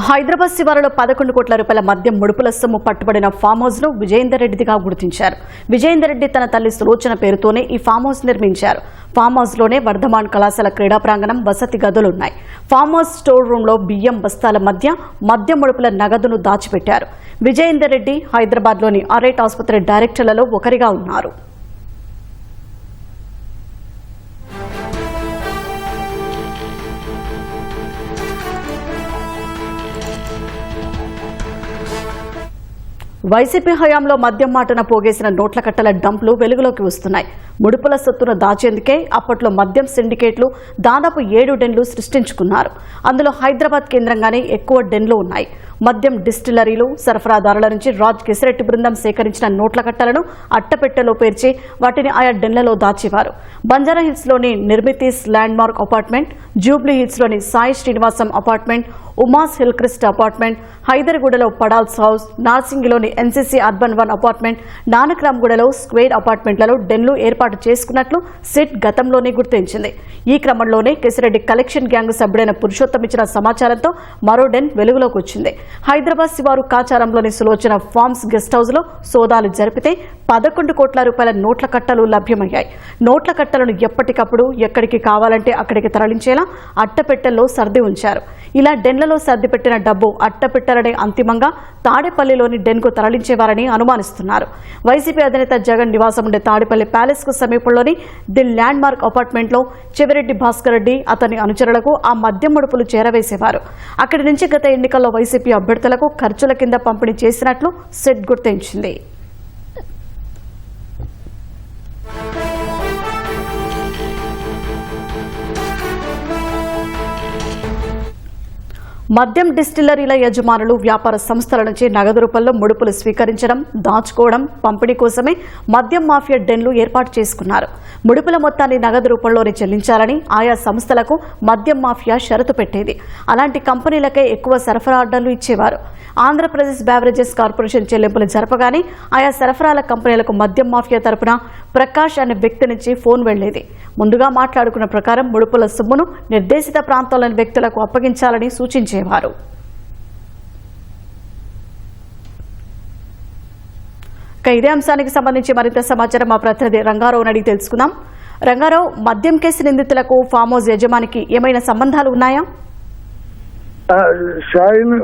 హైదరాబాద్ శివారులో పదకొండు కోట్ల రూపాయల మద్యం ముడుపుల సొమ్ము పట్టుబడిన ఫామ్ హౌస్ను విజయేందర్ రెడ్డిగా గుర్తించారు. విజయేందర్ రెడ్డి తన తల్లి సులోచన పేరుతోనే ఈ ఫామ్ హౌస్ నిర్మించారు. ఫామ్ హౌస్లోనే వర్ధమాన్ కళాశాల క్రీడా ప్రాంగణం వసతి గదులున్నాయి. ఫామ్ హౌస్ స్టోర్ రూమ్లో బియ్యం బస్తాల మధ్య మద్యం ముడుపుల నగదును దాచిపెట్టారు. విజయేందర్ రెడ్డి హైదరాబాద్లోని అరేట్ ఆసుపత్రి డైరెక్టర్లలో ఒకరిగా ఉన్నారు. వైసీపీ హయాంలో మద్యం మాటన పోగేసిన నోట్ల కట్టల డంప్లు వెలుగులోకి వస్తున్నాయి. ముడుపుల సొత్తును దాచేందుకే అప్పట్లో మద్యం సిండికేట్లు దాదాపు ఏడు డెన్లు సృష్టించుకున్నారు. అందులో హైదరాబాద్ కేంద్రంగానే ఎక్కువ డెన్లు ఉన్నాయి. మద్యం డిస్టిలరీలు సరఫరాదారుల నుంచి రాజ్ కెసిరెడ్డి బృందం సేకరించిన నోట్ల కట్టలను అట్టపెట్టెలో పేర్చి వాటిని ఆయా డెన్లలో దాచేవారు. బంజారా హిల్స్లోని నిర్మితీస్ landmark apartment Jubilee హిల్స్లోని Sai Srinivasam apartment Uma's hill crest apartment హైదర్గూడలో పడాల్స్ house నార్సింగిలోని ఎన్సీసీ అర్బన్ వన్ అపార్ట్మెంట్ నానక్రామ్గూడలో స్క్వేర్ అపార్ట్మెంట్లలో డెన్లు ఏర్పాటు చేసుకున్నట్లు సిట్ గతంలోనే గుర్తించింది. ఈ క్రమంలోనే కెసిరెడ్డి కలెక్షన్ గ్యాంగ్ సభ్యుడైన పురుషోత్తం ఇచ్చిన సమాచారంతో మరో డెన్ వెలుగులోకి వచ్చింది. హైదరాబాద్ శివారు కాచారంలోని సులోచన ఫార్మ్స్ గెస్ట్ హౌస్లో సోదాలు జరిపితే పదకొండు కోట్ల రూపాయల నోట్ల కట్టలు లభ్యమయ్యాయి. నోట్ల కట్టలను ఎప్పటికప్పుడు ఎక్కడికి కావాలంటే అక్కడికి తరలించేలా అట్టపెట్టెల్లో సర్ది ఉంచారు. ఇలా డెన్లలో సర్ది పెట్టిన డబ్బు అట్టపెట్టెలనే అంతిమంగా తాడేపల్లిలోని డెన్కు తరలించేవారని అనుమానిస్తున్నారు. వైసీపీ అధినేత జగన్ నివాసం ఉండే తాడేపల్లి ప్యాలెస్ కు సమీపంలోని ది ల్యాండ్ మార్క్ అపార్ట్మెంట్లో చెవిరెడ్డి భాస్కర్ రెడ్డి అతని అనుచరులకు ఆ మద్యం ముడుపులు చేరవేసేవారు. అక్కడి నుంచి గత ఎన్నికల్లో వైసీపీ అభ్యర్థులకు ఖర్చుల కింద పంపిణీ చేసినట్లు సెట్ గుర్తించింది. మద్యం డిస్టిల్లరీల యజమానులు వ్యాపార సంస్థల నుంచి నగదు రూపంలో ముడుపులు స్వీకరించడం దాచుకోవడం పంపిణీ కోసమే మద్యం మాఫియా డెన్లు ఏర్పాటు చేసుకున్నారు. ముడుపుల మొత్తాన్ని నగదు రూపంలోనే చెల్లించాలని ఆయా సంస్థలకు మద్యం మాఫియా షరతు పెట్టేది. అలాంటి కంపెనీలకే ఎక్కువ సరఫరా ఆర్డర్లు ఇచ్చేవారు. ఆంధ్రప్రదేశ్ బ్యావరేజెస్ కార్పొరేషన్ చెల్లింపులు జరపగానే ఆయా సరఫరాల కంపెనీలకు మద్యం మాఫియా తరపున ప్రకాష్ అనే వ్యక్తి నుంచి ఫోన్ వెళ్ళేది ముందుగా మాట్లాడుకున్న ప్రకారం ముడుపుల సొమ్మును నిర్దేశిత ప్రాంతాల్లోని వ్యక్తులకు అప్పగించాలని సూచించేవారు. ఇక ఇదే అంశానికి సంబంధించి మరింత సమాచారం మా ప్రతినిధి రంగారావు అడిగి తెలుసుకుందాం. రంగారావు మద్యం కేసు నిందితులకు ఫామ్ హౌస్ యజమానికి ఏమైనా సంబంధాలు ఉన్నాయా? షాయిన్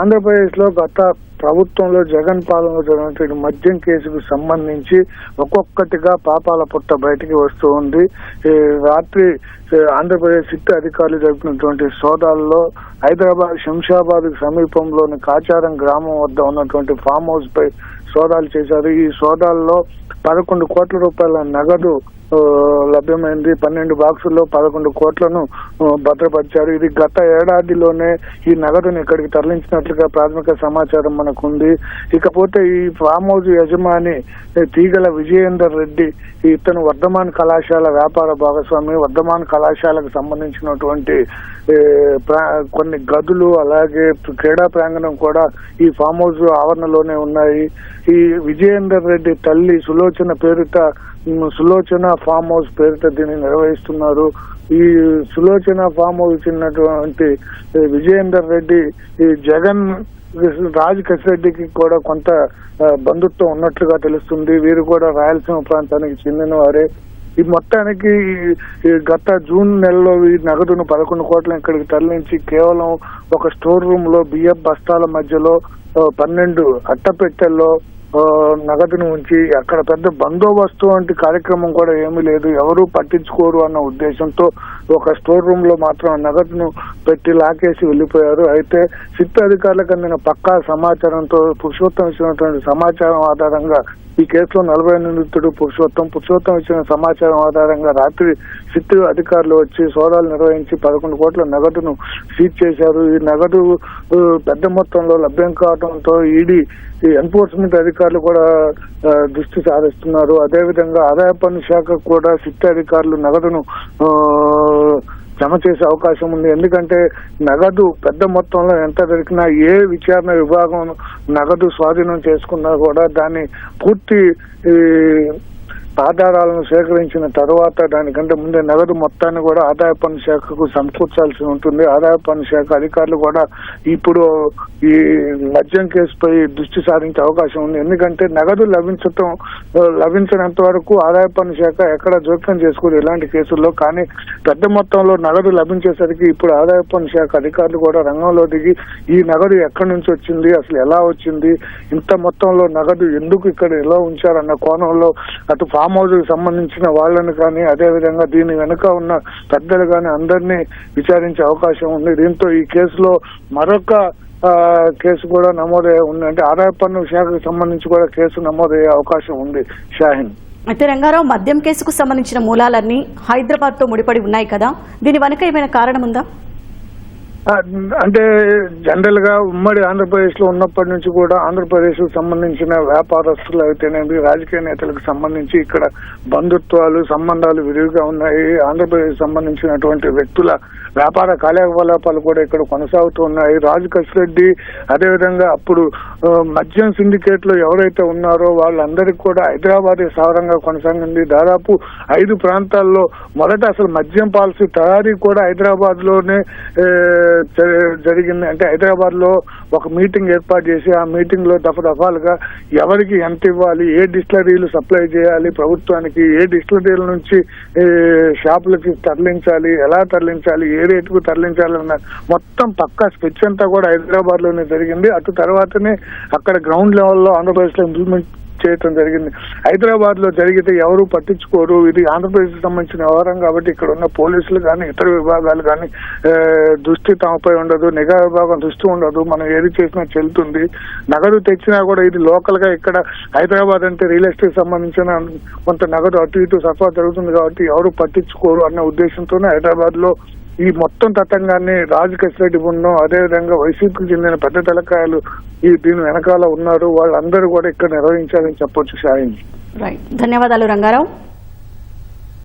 ఆంధ్రప్రదేశ్లో గత ప్రభుత్వంలో జగన్ పాలనలో జరిగినటువంటి మద్యం కేసుకు సంబంధించి ఒక్కొక్కటిగా పాపాల పుట్ట బయటికి వస్తూ ఉంది. రాత్రి ఆంధ్రప్రదేశ్ సిట్ అధికారులు జరిపినటువంటి సోదాల్లో హైదరాబాద్ శంషాబాద్ సమీపంలోని కాచారం గ్రామం వద్ద ఉన్నటువంటి ఫామ్ హౌస్ పై సోదాలు చేశారు. ఈ సోదాల్లో పదకొండు కోట్ల రూపాయల నగదు లభ్యమైంది. పన్నెండు బాక్సుల్లో పదకొండు కోట్లను భద్రపరిచారు. ఇది గత ఏడాదిలోనే ఈ నగదును ఇక్కడికి తరలించినట్లుగా ప్రాథమిక సమాచారం మనకు ఉంది ఇకపోతే ఈ ఫామ్ హౌస్ యజమాని తీగల విజయేందర్ రెడ్డి ఇతను వర్ధమాన్ కళాశాల వ్యాపార భాగస్వామి. వర్ధమాన్ కళాశాలకు సంబంధించినటువంటి ప్రా- కొన్ని గదులు అలాగే క్రీడా ప్రాంగణం కూడా ఈ ఫామ్ హౌస్ ఆవరణలోనే ఉన్నాయి. ఈ విజయేందర్ రెడ్డి తల్లి సులోచన పేరిట సులోచన ఫామ్ హౌస్ పేరిట దీన్ని నిర్వహిస్తున్నారు. ఈ సులోచన ఫామ్ హౌస్ ఇచ్చినటువంటి విజయేందర్ రెడ్డి ఈ జగన్ రాజ్ రెడ్డికి కూడా కొంత బంధుత్వం ఉన్నట్లుగా తెలుస్తుంది. వీరు కూడా రాయలసీమ ప్రాంతానికి చెందిన వారే ఈ మొత్తానికి ఈ- గత జూన్ నెలలో ఈ నగదును పదకొండు కోట్ల ఇక్కడికి తరలించి కేవలం ఒక స్టోర్ రూమ్లో బియ్యం బస్తాల మధ్యలో పన్నెండు అట్టపెట్టెల్లో నగదును ఉంచి అక్కడ పెద్ద బందోబస్తు వంటి కార్యక్రమం కూడా ఏమీ లేదు. ఎవరు పట్టించుకోరు అన్న ఉద్దేశంతో ఒక స్టోర్ రూమ్లో మాత్రం నగదును పెట్టి లాకేసి వెళ్ళిపోయారు అయితే సిట్ అధికారులకు అందిన పక్కా సమాచారంతో పురుషోత్తమ సమాచారం ఆధారంగా ఈ కేసులో నలభై నిందితుడు పురుషోత్తం. పురుషోత్తం ఇచ్చిన సమాచారం ఆధారంగా రాత్రి సిట్ అధికారులు వచ్చి సోదాలు నిర్వహించి పదకొండు కోట్ల నగదును సీజ్ చేశారు. ఈ నగదు పెద్ద మొత్తంలో లభ్యం కావడంతో ఈడీ ఈ ఎన్ఫోర్స్మెంట్ అధికారులు కూడా దృష్టి సారిస్తున్నారు. అదేవిధంగా ఆదాయ పన్ను శాఖ కూడా సిట్ అధికారులు నగదును ఆ, జమ చేసే అవకాశం ఉంది. ఎందుకంటే నగదు పెద్ద మొత్తంలో ఎంత దొరికినా ఏ విచారణ విభాగం నగదు స్వాధీనం చేసుకున్నా కూడా దాన్ని పూర్తి ఈ, ఆధారాలను సేకరించిన తర్వాత దానికంటే ముందే నగదు మొత్తాన్ని కూడా ఆదాయ పన్ను శాఖకు సమకూర్చాల్సి ఉంటుంది. ఆదాయ పన్ను శాఖ అధికారులు కూడా ఇప్పుడు ఈ మద్యం కేసుపై దృష్టి సారించే అవకాశం ఉంది. ఎందుకంటే నగదు లభించటం లభించినంత వరకు ఆదాయ పన్ను శాఖ ఎక్కడ జోక్యం చేసుకోదు ఇలాంటి కేసుల్లో. కానీ పెద్ద మొత్తంలో నగదు లభించేసరికి ఇప్పుడు ఆదాయ పన్ను శాఖ అధికారులు కూడా రంగంలో దిగి ఈ నగదు ఎక్కడి నుంచి వచ్చింది అసలు ఎలా వచ్చింది ఇంత మొత్తంలో నగదు ఎందుకు ఇక్కడ ఎలా ఉంచారన్న కోణంలో అటు ఫామ్ సంబంధించిన వాళ్ళని కానీ అదే విధంగా దీని వెనుక ఉన్న పెద్దలు కానీ అందరినీ విచారించే అవకాశం ఉంది. దీంతో ఈ కేసులో మరొక కేసు కూడా నమోదయ్యే ఉంది. అంటే ఆదాయ పన్ను శాఖకు సంబంధించి కూడా కేసు నమోదయ్యే అవకాశం ఉంది. షాహిన్. అయితే రంగారావు మద్యం కేసుకు సంబంధించిన మూలాలన్నీ హైదరాబాద్తో ముడిపడి ఉన్నాయి కదా? దీని వెనుక ఏమైనా కారణం ఉందా? అంటే జనరల్గా ఉమ్మడి ఆంధ్రప్రదేశ్లో ఉన్నప్పటి నుంచి కూడా ఆంధ్రప్రదేశ్కు సంబంధించిన వ్యాపారస్తులు అయితేనేమి రాజకీయ నేతలకు సంబంధించి ఇక్కడ బంధుత్వాలు సంబంధాలు విరివిగా ఉన్నాయి. ఆంధ్రప్రదేశ్ సంబంధించినటువంటి వ్యక్తుల వ్యాపార కార్యకలాపాలు కూడా ఇక్కడ కొనసాగుతూ ఉన్నాయి. రాజు కసిరెడ్డి అదేవిధంగా అప్పుడు మద్యం సిండికేట్లో ఎవరైతే ఉన్నారో వాళ్ళందరికీ కూడా హైదరాబాద్ సారంగా కొనసాగింది. దాదాపు ఐదు ప్రాంతాల్లో మొదట అసలు మద్యం పాలసీ తయారీ కూడా హైదరాబాద్లోనే ఏ, జరిగింది. అంటే హైదరాబాద్లో ఒక మీటింగ్ ఏర్పాటు చేసి ఆ మీటింగ్లో దఫాలుగా ఎవరికి ఎంత ఇవ్వాలి ఏ డిస్టిలరీలు సప్లై చేయాలి ప్రభుత్వానికి ఏ డిస్టిలరీల నుంచి షాపులకి తరలించాలి ఎలా తరలించాలి ఏ రేటుకు తరలించాలి అన్న మొత్తం పక్కా స్కెచ్ అంతా కూడా హైదరాబాద్లోనే జరిగింది. అటు తర్వాతనే అక్కడ గ్రౌండ్ లెవెల్లో ఆంధ్రప్రదేశ్లో ఇంప్లిమెంట్ చేయటం జరిగింది. హైదరాబాద్లో జరిగితే ఎవరు పట్టించుకోరు. ఇది ఆంధ్రప్రదేశ్ సంబంధించిన వ్యవహారం కాబట్టి ఇక్కడ ఉన్న పోలీసులు కానీ ఇతర విభాగాలు కానీ దృష్టి తమపై ఉండదు నిఘా విభాగం దృష్టి ఉండదు. మనం ఏది చేసినా చెల్లుతుంది. నగదు తెచ్చినా కూడా ఇది లోకల్గా ఇక్కడ హైదరాబాద్ అంటే రియల్ ఎస్టేట్ సంబంధించిన కొంత నగదు అటు ఇటు సరఫరా జరుగుతుంది కాబట్టి ఎవరు పట్టించుకోరు అన్న ఉద్దేశంతోనే హైదరాబాద్లో ఈ మొత్తం తతంగాన్ని రాజు కసిరెడ్డి బృందం అదేవిధంగా వైసీపీకి చెందిన పెద్ద తలకాయలు ఈ దీని వెనకాల ఉన్నారు. వాళ్ళందరూ కూడా ఇక్కడ నిర్వహించాలని చెప్పొచ్చు సాయం. ధన్యవాదాలు రంగారావు.